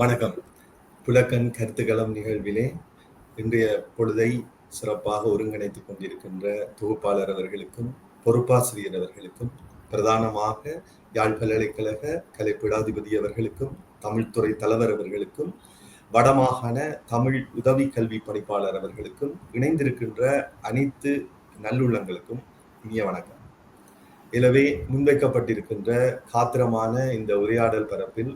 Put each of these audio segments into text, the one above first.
வணக்கம். புலக்கன் கருத்துக்களம் நிகழ்விலே இன்றைய பொழுதை சிறப்பாக ஒருங்கிணைத்துக் கொண்டிருக்கின்ற தொகுப்பாளர் அவர்களுக்கும் பொறுப்பாசிரியர் அவர்களுக்கும் பிரதானமாக யாழ் பல்கலைக்கழக கலைப்பிடாதிபதி அவர்களுக்கும் தமிழ்துறை தலைவர் அவர்களுக்கும் வடமாகாண தமிழ் உதவி கல்வி பணிப்பாளர் அவர்களுக்கும் இணைந்திருக்கின்ற அனைத்து நல்லுள்ளங்களுக்கும் இனிய வணக்கம். எனவே முன்வைக்கப்பட்டிருக்கின்ற காத்திரமான இந்த உரையாடல் பரப்பில்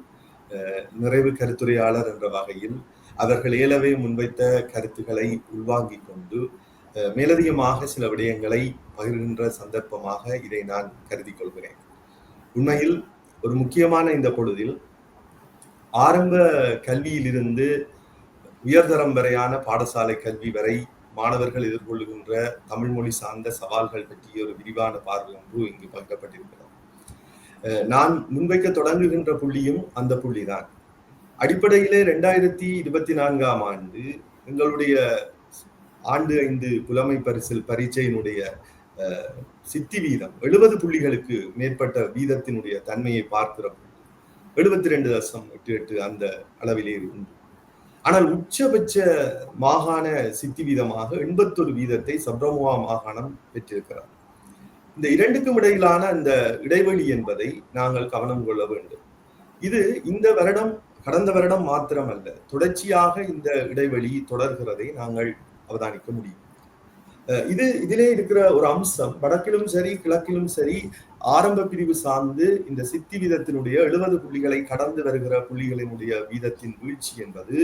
நிறைவு கருத்துரையாளர் என்ற வகையில் அவர்கள் ஏலவே முன்வைத்த கருத்துக்களை உள்வாங்கிக் கொண்டு மேலதிகமாக சில விடயங்களை பகிர்கின்ற சந்தர்ப்பமாக இதை நான் கருதி கொள்கிறேன். உண்மையில் ஒரு முக்கியமான இந்த பொழுதில் ஆரம்ப கல்வியிலிருந்து உயர்தரம் வரையான பாடசாலை கல்வி வரை மாணவர்கள் எதிர்கொள்ளுகின்ற தமிழ்மொழி சார்ந்த சவால்கள் பற்றிய ஒரு விரிவான பார்வை ஒன்று இங்கு பகிரப்பட்டிருக்கிறது. நான் முன்வைக்க தொடங்குகின்ற புள்ளியும் அந்த புள்ளிதான். அடிப்படையிலே ரெண்டாயிரத்தி இருபத்தி நான்காம் ஆண்டு எங்களுடைய ஆண்டு ஐந்து புலமை பரிசில் பரீட்சையினுடைய சித்தி வீதம் எழுபது புள்ளிகளுக்கு மேற்பட்ட வீதத்தினுடைய தன்மையை பார்க்கிற எழுபத்தி ரெண்டு தசம் எட்டு எட்டு அந்த அளவிலே உண்டு ஆனால் உச்சபட்ச மாகாண சித்தி வீதமாக எண்பத்தொரு வீதத்தை சப்ரமுவா மாகாணம் பெற்றிருக்கிறார். இந்த இரண்டுக்கும் இடையிலான அந்த இடைவெளி என்பதை நாங்கள் கவனம் கொள்ள வேண்டும். இது இந்த வருடம் கடந்த வருடம் மாத்திரமல்ல தொடர்ச்சியாக இந்த இடைவெளி தொடர்கிறதை நாங்கள் அவதானிக்க முடியும். இது இதிலே இருக்கிற ஒரு அம்சம் வடக்கிலும் சரி கிழக்கிலும் சரி ஆரம்ப பிரிவு சார்ந்து இந்த சித்தி வீதத்தினுடைய எழுபது புள்ளிகளை கடந்து வருகிற புள்ளிகளினுடைய வீதத்தின் வீழ்ச்சி என்பது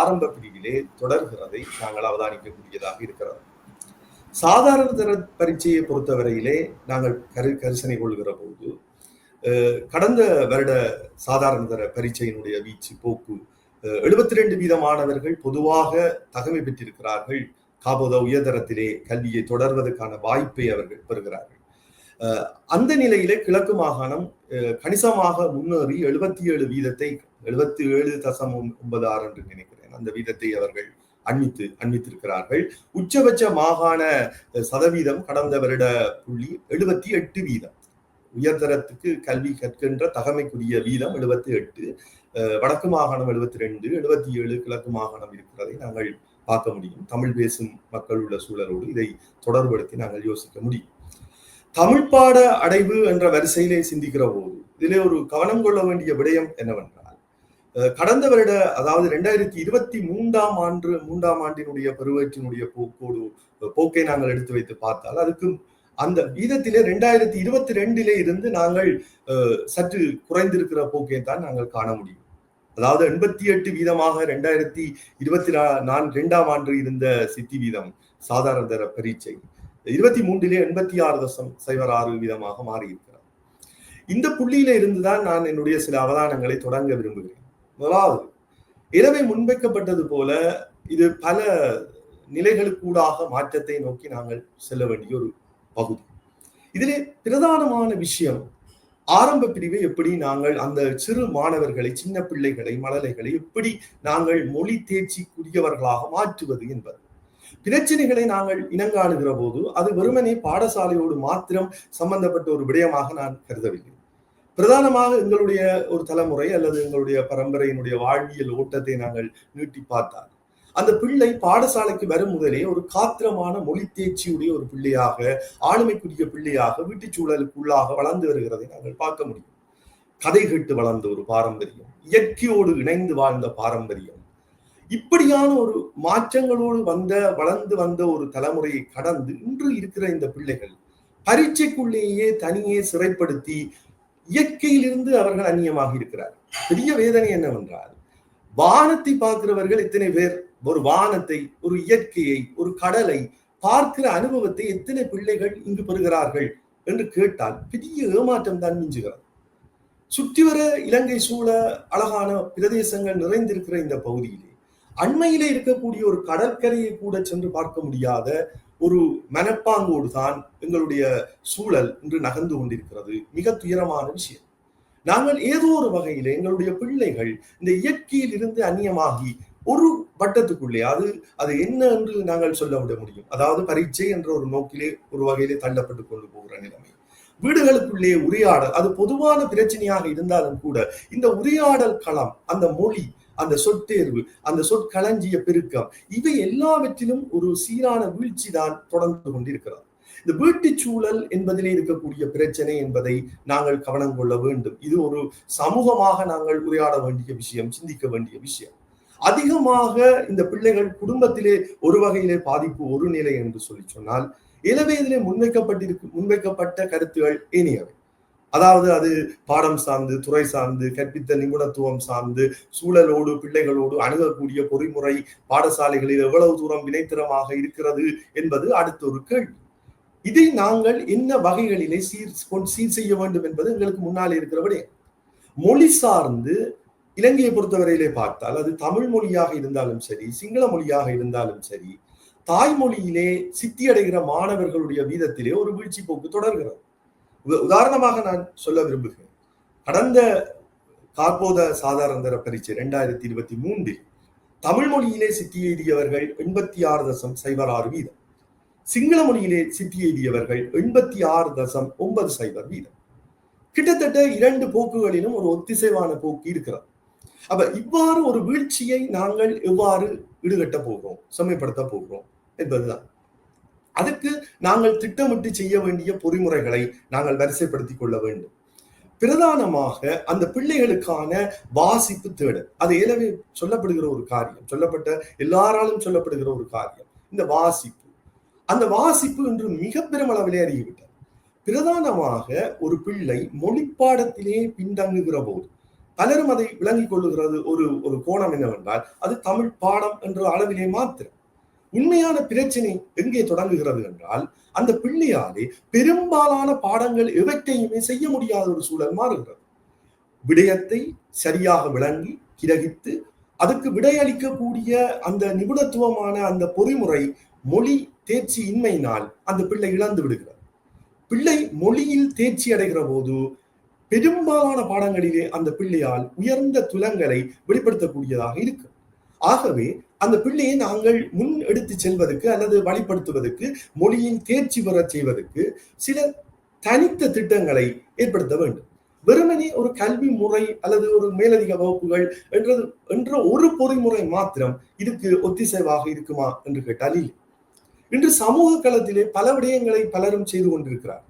ஆரம்ப பிரிவிலே தொடர்கிறதை நாங்கள் அவதானிக்கக்கூடியதாக இருக்கிறது. சாதாரண தர பரீட்சையை பொறுத்தவரையிலே நாங்கள் கரு கரிசனை கொள்கிற போது கடந்த வருட சாதாரண தர பரீட்சையினுடைய வீச்சு போக்கு எழுபத்தி ரெண்டு வீதமானவர்கள் பொதுவாக தகமை பெற்றிருக்கிறார்கள். காபோத உயர்தரத்திலே கல்வியை தொடர்வதற்கான வாய்ப்பை அவர்கள் பெறுகிறார்கள். அந்த நிலையிலே கிழக்கு மாகாணம் கணிசமாக முன்னேறி எழுபத்தி ஏழு வீதத்தை எழுபத்தி ஏழு தசம் ஒன்பது ஆறு என்று நினைக்கிறேன். அந்த வீதத்தை அவர்கள் அண்மித்து அண்மித்திருக்கிறார்கள். உச்சபட்ச மாகாண சதவீதம் கடந்த வருட புள்ளி எழுபத்தி எட்டு வீதம். உயர்தரத்துக்கு கல்வி கற்கின்ற தகமைக்குரிய வீதம் எழுபத்தி எட்டு வடக்கு மாகாணம் எழுபத்தி ரெண்டு எழுபத்தி ஏழு கிழக்கு மாகாணம் இருக்கிறதை நாங்கள் பார்க்க முடியும். தமிழ் பேசும் மக்கள் உள்ள சூழலோடு இதை தொடர்படுத்தி நாங்கள் யோசிக்க முடியும். தமிழ் பாட அடைவு என்ற வரிசையிலே சிந்திக்கிற போது இதிலே ஒரு கவனம் கொள்ள வேண்டிய விடயம் என்னவென்றால் கடந்த வருட அதாவது ரெண்டாயிரத்தி இருபத்தி மூன்றாம் ஆண்டு மூன்றாம் ஆண்டினுடைய பருவத்தினுடைய போக்கோடு போக்கை நாங்கள் எடுத்து வைத்து பார்த்தால் அதுக்கு அந்த வீதத்திலே ரெண்டாயிரத்தி இருபத்தி ரெண்டிலே இருந்து நாங்கள் சற்று குறைந்திருக்கிற போக்கை தான் நாங்கள் காண முடியும். அதாவது எண்பத்தி எட்டு வீதமாக ரெண்டாயிரத்தி இருபத்தி நான் ரெண்டாம் ஆண்டு இருந்த சித்தி வீதம் சாதாரண தர பரீட்சை இருபத்தி மூன்றிலே எண்பத்தி ஆறு தசம் சைபர் ஆறு வீதமாக மாறி இருக்கிறார் இந்த புள்ளியில இருந்துதான் நான் என்னுடைய சில அவதானங்களை தொடங்க விரும்புகிறேன். முதலாவது இரவை முன்வைக்கப்பட்டது போல இது பல நிலைகளுக்கூடாக மாற்றத்தை நோக்கி நாங்கள் செல்ல வேண்டிய ஒரு பகுதி. இதிலே பிரதானமான விஷயம் ஆரம்ப பிரிவை எப்படி நாங்கள் அந்த சிறு மாணவர்களை சின்ன பிள்ளைகளை மழலைகளை எப்படி நாங்கள் மொழி தேர்ச்சிக்குரியவர்களாக மாற்றுவது என்பது. பிரச்சனைகளை நாங்கள் இனங்காணுகிற போது அது வெறுமனே பாடசாலையோடு மாத்திரம் சம்பந்தப்பட்ட ஒரு விடயமாக நான் கருதவில்லை. பிரதானமாக எங்களுடைய ஒரு தலைமுறை அல்லது எங்களுடைய பரம்பரையினுடைய வாழ்வியல் ஓட்டத்தை நாங்கள் நீட்டி பார்த்தால் அந்த பிள்ளை பாடசாலைக்கு வரும் முதலே ஒரு காத்திரமான மொழி தேர்ச்சியுடைய ஒரு பிள்ளையாக ஆளுமைக்குரிய பிள்ளையாக வீட்டுச் சூழலுக்குள்ளாக வளர்ந்து வருகிறதை நாங்கள் பார்க்க முடியும். கதை கேட்டு வளர்ந்த ஒரு பாரம்பரியம் இயற்கையோடு இணைந்து வாழ்ந்த பாரம்பரியம். இப்படியான ஒரு மாற்றங்களோடு வந்த வளர்ந்து வந்த ஒரு தலைமுறையை கடந்து இன்று இருக்கிற இந்த பிள்ளைகள் பரீட்சைக்குள்ளேயே தனியே சிறைப்படுத்தி இயற்கையிலிருந்து அவர்கள் அந்நியமாக இருக்கிறார். பெரிய வேதனை என்னவென்றால் வானத்தை பார்க்கிறவர்கள் எத்தனை பேர் ஒரு வானத்தை ஒரு இயற்கையை ஒரு கடலை பார்க்கிற அனுபவத்தை எத்தனை பிள்ளைகள் இங்கு பெறுகிறார்கள் என்று கேட்டால் பெரிய ஏமாற்றம் தான் மிஞ்சுகிறது. சுற்றி வர இலங்கை சூழ அழகான பிரதேசங்கள் நிறைந்திருக்கிற இந்த பகுதியிலே அண்மையிலே இருக்கக்கூடிய ஒரு கடற்கரையை கூட சென்று பார்க்க முடியாத ஒரு மனப்பாங்கோடு தான் எங்களுடைய சூழல் இன்று நகர்ந்து கொண்டிருக்கிறது. மிக துயரமான விஷயம். நாங்கள் ஏதோ ஒரு வகையில் எங்களுடைய பிள்ளைகள் இந்த இயற்கையில் இருந்து அந்நியமாகி ஒரு வட்டத்துக்குள்ளே அது அது என்ன என்று நாங்கள் சொல்ல விட முடியும். அதாவது பரீட்சை என்ற ஒரு நோக்கிலே ஒரு வகையிலே தள்ளப்பட்டு கொண்டு போகிற நிலைமை. வீடுகளுக்குள்ளே உரையாடல் அது பொதுவான பிரச்சனையாக இருந்தாலும் கூட இந்த உரையாடல் களம் அந்த மொழி அந்த சொற்தேர்வு அந்த சொற்களஞ்சிய பெருக்கம் இவை எல்லாவற்றிலும் ஒரு சீரான வீழ்ச்சி தான் தொடர்ந்து கொண்டிருக்கிறது. இந்த வீட்டு சூழல் என்பதிலே இருக்கக்கூடிய பிரச்சனை என்பதை நாங்கள் கவனம் கொள்ள வேண்டும். இது ஒரு சமூகமாக நாங்கள் உரையாட வேண்டிய விஷயம் சிந்திக்க வேண்டிய விஷயம். அதிகமாக இந்த பிள்ளைகள் குடும்பத்திலே ஒரு வகையிலே பாதிப்பு ஒரு நிலை என்று சொல்லி சொன்னால் இளவயதிலே முன்வைக்கப்பட்டிருக்கு முன்வைக்கப்பட்ட கருத்துகள் இனியவை அதாவது அது பாடம் சார்ந்து துறை சார்ந்து கற்பித்த நிபுணத்துவம் சார்ந்து சூழலோடு பிள்ளைகளோடு அணுகக்கூடிய பொறிமுறை பாடசாலைகளில் எவ்வளவு தூரம் வினைத்திறமாக இருக்கிறது என்பது அடுத்த ஒரு கேள்வி. இதை நாங்கள் என்ன வகைகளிலே சீர் சீர் செய்ய வேண்டும் என்பது எங்களுக்கு முன்னாலே இருக்கிறபடி மொழி சார்ந்து இலங்கையை பொறுத்தவரையிலே பார்த்தால் அது தமிழ் மொழியாக இருந்தாலும் சரி சிங்கள மொழியாக இருந்தாலும் சரி தாய்மொழியிலே சித்தியடைகிற மாணவர்களுடைய வீதத்திலே ஒரு வீழ்ச்சி போக்கு தொடர்கிறது. உதாரணமாக நான் சொல்ல விரும்புகிறேன். கடந்த கார்போத சாதாரண தர பரீட்சை ரெண்டாயிரத்தி இருபத்தி மூன்றில் தமிழ் மொழியிலே சித்தி எழுதியவர்கள் எண்பத்தி ஆறு தசம் சைபர் ஆறு வீதம். சிங்கள மொழியிலே சித்தி எழுதியவர்கள் எண்பத்தி ஆறு தசம் ஒன்பது சைபர் வீதம். கிட்டத்தட்ட இரண்டு போக்குகளிலும் ஒரு ஒத்திசைவான போக்கு இருக்கிறது. அப்ப இவ்வாறு ஒரு வீழ்ச்சியை நாங்கள் எவ்வாறு ஈடுகட்ட போகிறோம் செம்மைப்படுத்த போகிறோம் என்பதுதான். அதுக்கு நாங்கள் திட்டமிட்டு செய்ய வேண்டிய பொறிமுறைகளை நாங்கள் வரிசைப்படுத்திக் கொள்ள வேண்டும். பிரதானமாக அந்த பிள்ளைகளுக்கான வாசிப்பு தேடல் அது ஏலவே சொல்லப்படுகிற ஒரு காரியம் சொல்லப்பட்ட எல்லாராலும் சொல்லப்படுகிற ஒரு காரியம் இந்த வாசிப்பு. அந்த வாசிப்பு இன்று மிக பெருமளவிலே அறிகிவிட்டது பிரதானமாக ஒரு பிள்ளை மொழிப்பாடத்திலே பின்தங்குகிற போது பலரும் அதை விளங்கிக் கொள்ளுகிறது. ஒரு ஒரு கோணம் என்னவென்றால் அது தமிழ் பாடம் என்ற அளவிலே மாத்திரம். உண்மையான பிரச்சனை எங்கே தொடங்குகிறது என்றால் அந்த பிள்ளையாலே பெரும்பாலான பாடங்கள் எவற்றையுமே செய்ய முடியாத ஒரு சூழல் மாறுகிறது. விடயத்தை சரியாக விளங்கி கிரகித்து அதுக்கு விடையளிக்கக்கூடிய அந்த நிபுணத்துவமான அந்த பொறிமுறை மொழி தேர்ச்சி இன்மையினால் அந்த பிள்ளை இழந்து விடுகிறது. பிள்ளை மொழியில் தேர்ச்சி அடைகிற போது பெரும்பாலான பாடங்களிலே அந்த பிள்ளையால் உயர்ந்த துலங்களை வெளிப்படுத்தக்கூடியதாக இருக்கு. ஆகவே அந்த பிள்ளையை நாங்கள் முன் எடுத்து செல்வதற்கு அல்லது வழிப்படுத்துவதற்கு மொழியின் தேர்ச்சி பெற செய்வதற்கு சில தனித்த திட்டங்களை ஏற்படுத்த வேண்டும். வெறுமனே ஒரு கல்வி முறை அல்லது ஒரு மேலதிக வகுப்புகள் என்றது என்ற ஒரு பொறிமுறை மாத்திரம் இதுக்கு ஒத்திசைவாக இருக்குமா என்று கேட்டால் இல்லை. இன்று சமூக களத்திலே பல விடயங்களை பலரும் செய்து கொண்டிருக்கிறார்.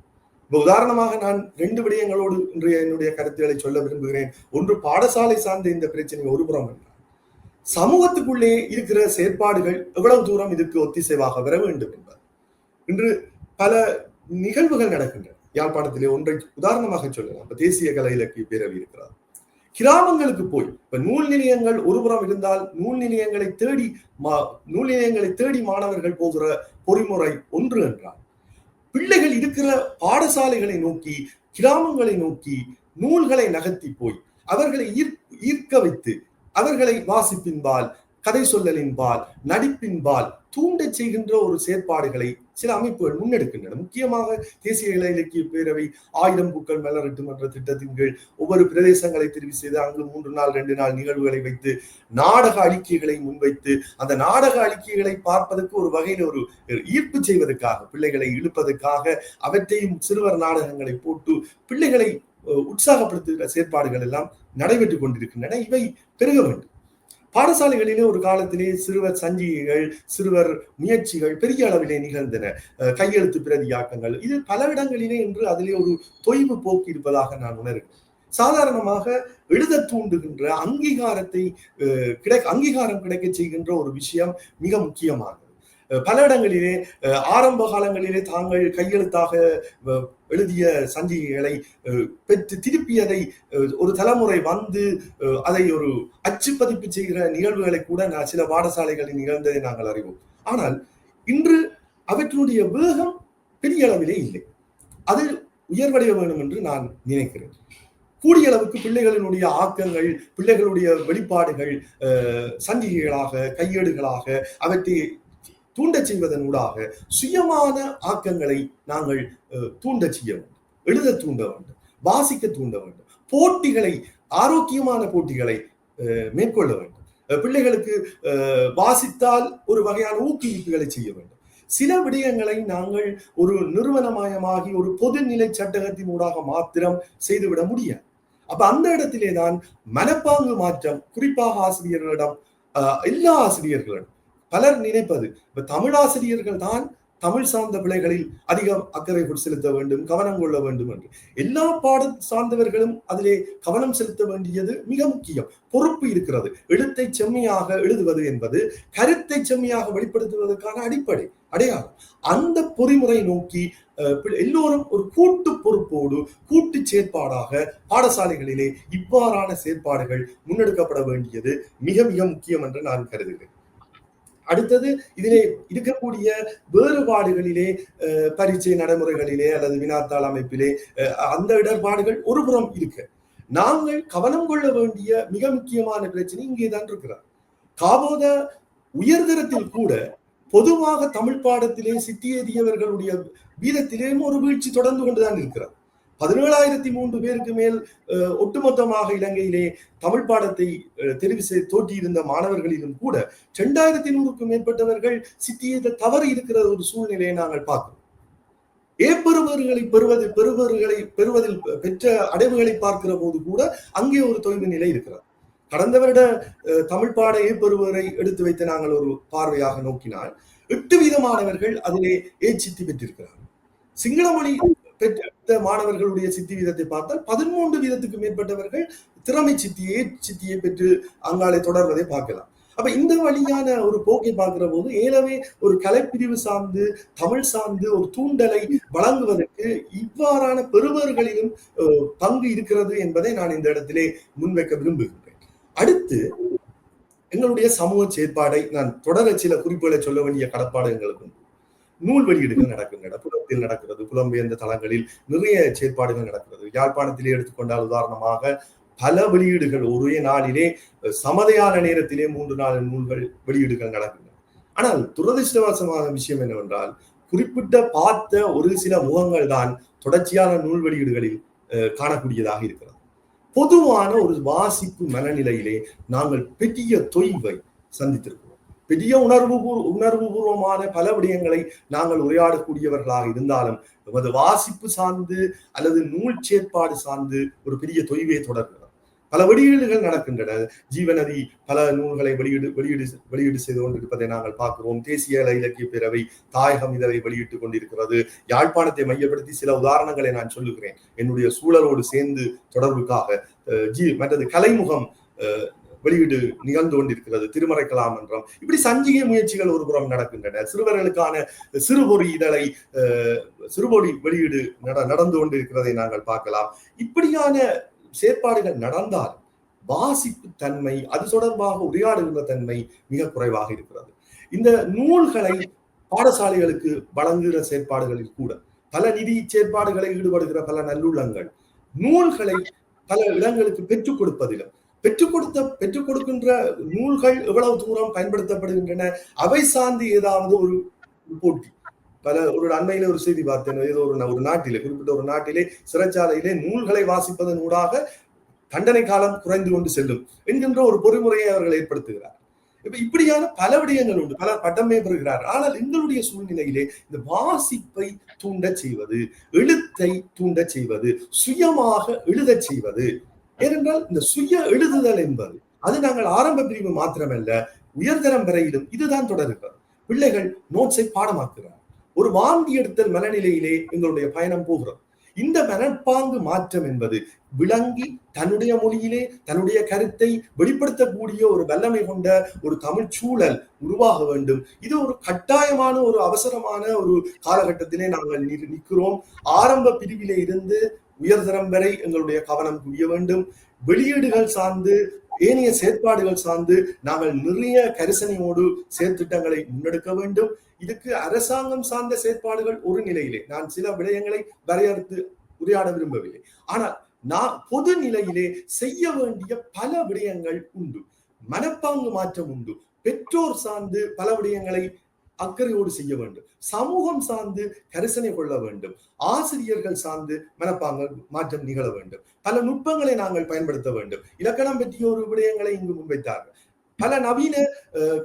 இப்போ உதாரணமாக நான் ரெண்டு விடயங்களோடு இன்றைய என்னுடைய கருத்துக்களை சொல்ல விரும்புகிறேன். ஒன்று பாடசாலை சார்ந்த இந்த பிரச்சனை ஒருபுறம் என்றார் சமூகத்துக்குள்ளே இருக்கிற செயற்பாடுகள் எவ்வளவு தூரம் இதுக்கு ஒத்திசைவாக வர வேண்டும் என்பது. இன்று பல நிகழ்வுகள் நடக்கின்றன. யாழ்ப்பாணத்திலே ஒன்றை உதாரணமாக சொல்லலாம். இப்ப தேசிய கலை இலக்கிய பேரவை இருக்கிறார். கிராமங்களுக்கு போய் இப்ப நூல் நிலையங்கள் ஒருபுறம் இருந்தால் நூல் நிலையங்களை தேடி நூல் நிலையங்களை தேடி மாணவர்கள் போகிற பொறிமுறை ஒன்று என்றால் பிள்ளைகள் இருக்கிற பாடசாலைகளை நோக்கி கிராமங்களை நோக்கி நூல்களை நகர்த்தி போய் அவர்களை ஈர்க்க வைத்து அவர்களை வாசிப்பின்பால் கதை சொல்லலின்பால் நடிப்பின்பால் தூண்டச் செய்கின்ற ஒரு செயற்பாடுகளை சில அமைப்புகள் முன்னெடுக்கின்றன. முக்கியமாக தேசிய இள இலக்கிய பேரவை ஆயிரம் பூக்கள் மலரட்டும் என்ற திட்டத்தின் கீழ் ஒவ்வொரு பிரதேசங்களை தெரிவு செய்து அங்கு மூன்று நாள் ரெண்டு நாள் நிகழ்வுகளை வைத்து நாடக அழிக்கைகளை முன்வைத்து அந்த நாடக அழிக்கைகளை பார்ப்பதற்கு ஒரு வகையில் ஒரு ஈர்ப்பு செய்வதற்காக பிள்ளைகளை இழுப்பதற்காக அவற்றையும் சிறுவர் நாடகங்களை போட்டு பிள்ளைகளை உற்சாகப்படுத்துகிற செயற்பாடுகள் எல்லாம் நடைபெற்றுக் கொண்டிருக்கின்றன. இவை பெருக வேண்டும். பாடசாலைகளிலே ஒரு காலத்திலே சிறுவர் சஞ்சிகைகள் சிறுவர் முயற்சிகள் பெரிய அளவிலே நிகழ்ந்தன. கையெழுத்து பிரதியாக்கங்கள் இது பல இடங்களிலே இன்று அதிலே ஒரு தொய்வு போக்கு இருப்பதாக நான் உணர்கிறேன். சாதாரணமாக எழுத தூண்டுகின்ற அங்கீகாரத்தை கிடை அங்கீகாரம் கிடைக்க செய்கின்ற ஒரு விஷயம் மிக முக்கியமானது. பல இடங்களிலே ஆரம்ப காலங்களிலே தாங்கள் கையெழுத்தாக எழுதிய சஞ்சிகைகளை பெற்று திருப்பியதை ஒரு தலைமுறை வந்து அதை ஒரு அச்சு பதிப்பு செய்கிற நிகழ்வுகளை கூட நான் சில பாடசாலைகளில் நிகழ்ந்ததை நாங்கள் அறிவோம். ஆனால் இன்று அவற்றினுடைய வேகம் பெரிய அளவிலே இல்லை. அது உயர்வடைய வேண்டும் என்று நான் நினைக்கிறேன். கூடிய அளவுக்கு பிள்ளைகளினுடைய ஆக்கங்கள் பிள்ளைகளுடைய வெளிப்பாடுகள் சஞ்சிகைகளாக கையேடுகளாக அவற்றை தூண்டச் செய்வதன் ஊடாக சுயமான ஆக்கங்களை நாங்கள் தூண்டச் செய்ய வேண்டும். எழுத தூண்ட வேண்டும். வாசிக்க தூண்ட வேண்டும். போட்டிகளை ஆரோக்கியமான போட்டிகளை மேற்கொள்ள வேண்டும். பிள்ளைகளுக்கு வாசித்தால் ஒரு வகையான ஊக்குவிப்புகளை செய்ய வேண்டும். சில விடயங்களை நாங்கள் ஒரு நிறுவனமயமாகி ஒரு பொதுநிலை சட்டகத்தின் ஊடாக மாத்திரம் செய்துவிட முடியாது. அப்ப அந்த இடத்திலே தான் மனப்பாங்கு மாற்றம் குறிப்பாக ஆசிரியர்களிடம் எல்லா ஆசிரியர்களிடம் பலர் நினைப்பது இப்ப தமிழ் ஆசிரியர்கள் தான் தமிழ் சார்ந்த பிள்ளைகளில் அதிகம் அக்கறை செலுத்த வேண்டும் கவனம் கொள்ள வேண்டும் என்று. எல்லா பாட சார்ந்தவர்களும் அதிலே கவனம் செலுத்த வேண்டியது மிக முக்கியம். பொறுப்பு இருக்கிறது. எழுத்தை செம்மையாக எழுதுவது என்பது கருத்தை செம்மையாக வெளிப்படுத்துவதற்கான அடிப்படை அடையாளம். அந்த பொறிமுறை நோக்கி அஹ், எல்லோரும் ஒரு கூட்டு பொறுப்போடு கூட்டு செயற்பாடாக பாடசாலைகளிலே இவ்வாறான செயற்பாடுகள் முன்னெடுக்கப்பட வேண்டியது மிக மிக முக்கியம் என்று நான் கருதுகிறேன். அடுத்தது இதிலே இருக்கக்கூடிய வேறுபாடுகளிலே பரீட்சை நடைமுறைகளிலே அல்லது வினாத்தாள் அமைப்பிலே அந்த இடர்பாடுகள் ஒருபுறம் இருக்கு. நாங்கள் கவனம் கொள்ள வேண்டிய மிக முக்கியமான பிரச்சனை இங்கே தான் இருக்கிறார் காபோத உயர்தரத்தில் கூட பொதுவாக தமிழ் பாடத்திலே சித்தியேறியவர்களுடைய வீதத்திலேயும் ஒரு வீழ்ச்சி தொடர்ந்து கொண்டுதான் இருக்கிறார் பதினேழாயிரத்தி மூன்று பேருக்கு மேல் அஹ், ஒட்டுமொத்தமாக இலங்கையிலே தமிழ் பாடத்தை அஹ், தெரிவு செய்து தோற்றியிருந்த மாணவர்களிலும் கூட இரண்டாயிரத்தி நூறுக்கும் மேற்பட்டவர்கள் சித்தியத தவறு இருக்கிற ஒரு சூழ்நிலையை நாங்கள் பார்க்கிறோம். ஏப்பெறுபவர்களை பெறுவது பெறுபவர்களை பெறுவதில் பெற்ற அடைவுகளை பார்க்கிற போது கூட அங்கே ஒரு தொய்வு நிலை இருக்கிறது. கடந்த வருட தமிழ் பாட ஏப்பெறுவரை எடுத்து வைத்து நாங்கள் ஒரு பார்வையாக நோக்கினால் எட்டு வீதமானவர்கள் அதிலே ஏ பெற்றிருக்கிறார்கள். சிங்கள மொழி பெற்ற மாணவர்களுடைய சித்தி வீதத்தை பார்த்தால் பதிமூன்று வீதத்துக்கு மேற்பட்டவர்கள் திறமை சித்தியை சித்தியை பெற்று அங்காலை தொடர்வதை பார்க்கலாம் அப்ப இந்த வழியான ஒரு போக்கை பார்க்கிற போது ஏலவே ஒரு கலைப்பிரிவு சார்ந்து தமிழ் சார்ந்து ஒரு தூண்டலை வழங்குவதற்கு இவ்வாறான பெறுவர்களிலும் பங்கு இருக்கிறது என்பதை நான் இந்த இடத்திலே முன்வைக்க விரும்புகின்றேன் அடுத்து எங்களுடைய சமூக செயற்பாடை நான் தொடர சில குறிப்புகளை சொல்ல வேண்டிய கடப்பாடு எங்களுக்கு உண்டு. நூல் வெளியீடுகள் நடக்கின்றன புலத்தில் நடக்கிறது புலம்பெயர்ந்த தளங்களில் நிறைய செயற்பாடுகள் நடக்கிறது. யாழ்ப்பாணத்திலே எடுத்துக்கொண்டால் உதாரணமாக பல வெளியீடுகள் ஒரே நாளிலே சமதையான நேரத்திலே மூன்று நாள் நூல்கள் வெளியீடுகள் நடக்கின்றன ஆனால் துரதிருஷ்டவசமான விஷயம் என்னவென்றால் குறிப்பிட்ட பார்த்த ஒரு சில முகங்கள் தான் தொடர்ச்சியான நூல் வெளியீடுகளில் அஹ், காணக்கூடியதாக இருக்கிறது. பொதுவான ஒரு வாசிப்பு மனநிலையிலே நாங்கள் பெரிய தொய்வை சந்தித்திருக்கிறோம் பெரிய உணர்வு உணர்வுபூர்வமான பல விடயங்களை நாங்கள் உரையாடக்கூடியவர்களாக இருந்தாலும் நமது வாசிப்பு சார்ந்து அல்லது நூல் செயற்பாடு சார்ந்து ஒரு பெரிய தொய்வை தொடர்கிறது. பல வெளியீடுகள் நடக்கின்றன. ஜீவநதி பல நூல்களை வெளியீடு வெளியீடு வெளியீடு செய்து கொண்டிருப்பதை நாங்கள் பார்க்கிறோம். தேசிய இலக்கிய பேரவை தாயகம் இதழை வெளியிட்டுக் கொண்டிருக்கிறது. யாழ்ப்பாணத்தை மையப்படுத்தி சில உதாரணங்களை நான் சொல்லுகிறேன். என்னுடைய சூழலோடு சேர்ந்து தொடர்புக்காக ஜி மற்றது கலைமுகம் வெளியீடு நிகழ்ந்து கொண்டிருக்கிறது. திருமறைக்கலாம் என்றும். இப்படி சஞ்சிகை முயற்சிகள் ஒரு புறம் நடக்கின்றன. சிறுவர்களுக்கான சிறுபொறி இதழை அஹ், சிறுபொறி வெளியீடு நட நடந்து கொண்டிருக்கிறதை நாங்கள் பார்க்கலாம். இப்படியான செயற்பாடுகள் நடந்தால் வாசிப்பு தன்மை அது தொடர்பாக உரையாடுகின்ற தன்மை மிக குறைவாக இருக்கிறது. இந்த நூல்களை பாடசாலைகளுக்கு வழங்குகிற செயற்பாடுகளில் கூட பல நிதி செயற்பாடுகளை ஈடுபடுகிற பல நல்லுள்ளங்கள் நூல்களை பல இடங்களுக்கு பெற்றுக் கொடுப்பதிலும் பெற்றுக் கொடுத்த பெற்றுக் கொடுக்கின்ற நூல்கள் எவ்வளவு தூரம் பயன்படுத்தப்படுகின்றன அவை சார்ந்து ஏதாவது ஒரு போட்டி. பல ஒரு அண்மையில ஒரு செய்தி பார்த்தேன் ஏதோ ஒரு ஒரு நாட்டிலே குறிப்பிட்ட ஒரு நாட்டிலே சிறைச்சாலையிலே நூல்களை வாசிப்பதன் ஊடாக தண்டனை காலம் குறைந்து கொண்டு செல்லும் என்கின்ற ஒரு பொறிமுறையை அவர்கள் ஏற்படுத்துகிறார். இப்ப இப்படியான பல விடயங்கள் உண்டு பலர் பட்டமே பெறுகிறார். ஆனால் எங்களுடைய சூழ்நிலையிலே இந்த வாசிப்பை தூண்ட செய்வது எழுத்தை தூண்ட செய்வது சுயமாக எழுதச் செய்வது ஏனென்றால் இந்த சுய எழுதுதல் என்பது அது நாங்கள் ஆரம்ப பிரிவு மாத்திரமல்ல உயர்தரம் வரையிலும் இதுதான் தொடர்கிறது பிள்ளைகள் நோட்ஸை பாடமாக்குகிறார் ஒரு வாந்தி எடுத்தல் மனநிலையிலே எங்களுடைய பயணம் போகிறது. இந்த மனப்பாங்கு மாற்றம் என்பது விளங்கி தன்னுடைய மொழியிலே தன்னுடைய கருத்தை வெளிப்படுத்தக்கூடிய ஒரு வல்லமை கொண்ட ஒரு தமிழ் சூழல் உருவாக வேண்டும். இது ஒரு கட்டாயமான ஒரு அவசரமான ஒரு காலகட்டத்திலே நாங்கள் நிற்கிறோம். ஆரம்ப பிரிவிலே இருந்து உயர்தரம் வரை எங்களுடைய கவனம் குவிய வேண்டும். வெளியீடுகள் சார்ந்து ஏனைய செயற்பாடுகள் சார்ந்து நாங்கள் நிறைய கரிசனையோடு செயற்திட்டங்களை முன்னெடுக்க வேண்டும். இதுக்கு அரசாங்கம் சார்ந்த செயற்பாடுகள் ஒரு நிலையிலே. நான் சில விடயங்களை வரையறுத்து உரையாட விரும்பவில்லை. ஆனால் நான் பொது நிலையிலே செய்ய வேண்டிய பல விடயங்கள் உண்டு. மனப்பாங்கு மாற்றம் உண்டு. பெற்றோர் சார்ந்து பல விடயங்களை அக்கறையோடு செய்ய வேண்டும். சமூகம் சார்ந்து கரிசனை கொள்ள வேண்டும். ஆசிரியர்கள் சார்ந்து மனப்பாங்க மாற்றம் நிகழ வேண்டும். பல நுட்பங்களை நாங்கள் பயன்படுத்த வேண்டும். இலக்கணம் பற்றிய ஒரு விடயங்களை இங்கு முன்வைத்தார்கள். பல நவீன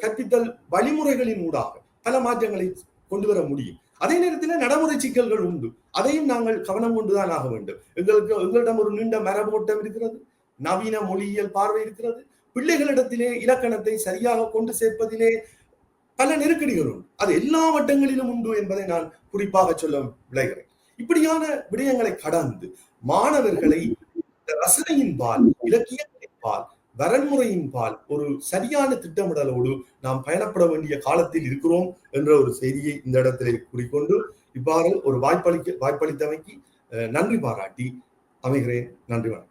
கற்பித்தல் வழிமுறைகளின் ஊடாக பல மாற்றங்களை கொண்டு வர முடியும். அதே நேரத்தில் நடைமுறை சிக்கல்கள் உண்டு. அதையும் நாங்கள் கவனம் கொண்டுதான் ஆக வேண்டும். எங்களுக்கு எங்களிடம் ஒரு நீண்ட மரபோட்டம் இருக்கிறது. நவீன மொழியியல் பார்வை இருக்கிறது. பிள்ளைகளிடத்திலே இலக்கணத்தை சரியாக கொண்டு சேர்ப்பதிலே பல நெருக்கடிகள் உண்டு அது எல்லா வட்டங்களிலும் உண்டு என்பதை நான் குறிப்பாக சொல்ல விளைகிறேன். இப்படியான விடயங்களை கடந்து மாணவர்களை ரசனையின் பால் இலக்கியத்தின் பால் வரன்முறையின் பால் ஒரு சரியான திட்டமிடலோடு நாம் பயணப்பட வேண்டிய காலத்தில் இருக்கிறோம் என்ற ஒரு செய்தியை இந்த இடத்திலே கூறிக்கொண்டு இவ்வாறு ஒரு வாய்ப்பளிக்க வாய்ப்பளித்தமைக்கு நன்றி பாராட்டி அமைகிறேன். நன்றி வணக்கம்.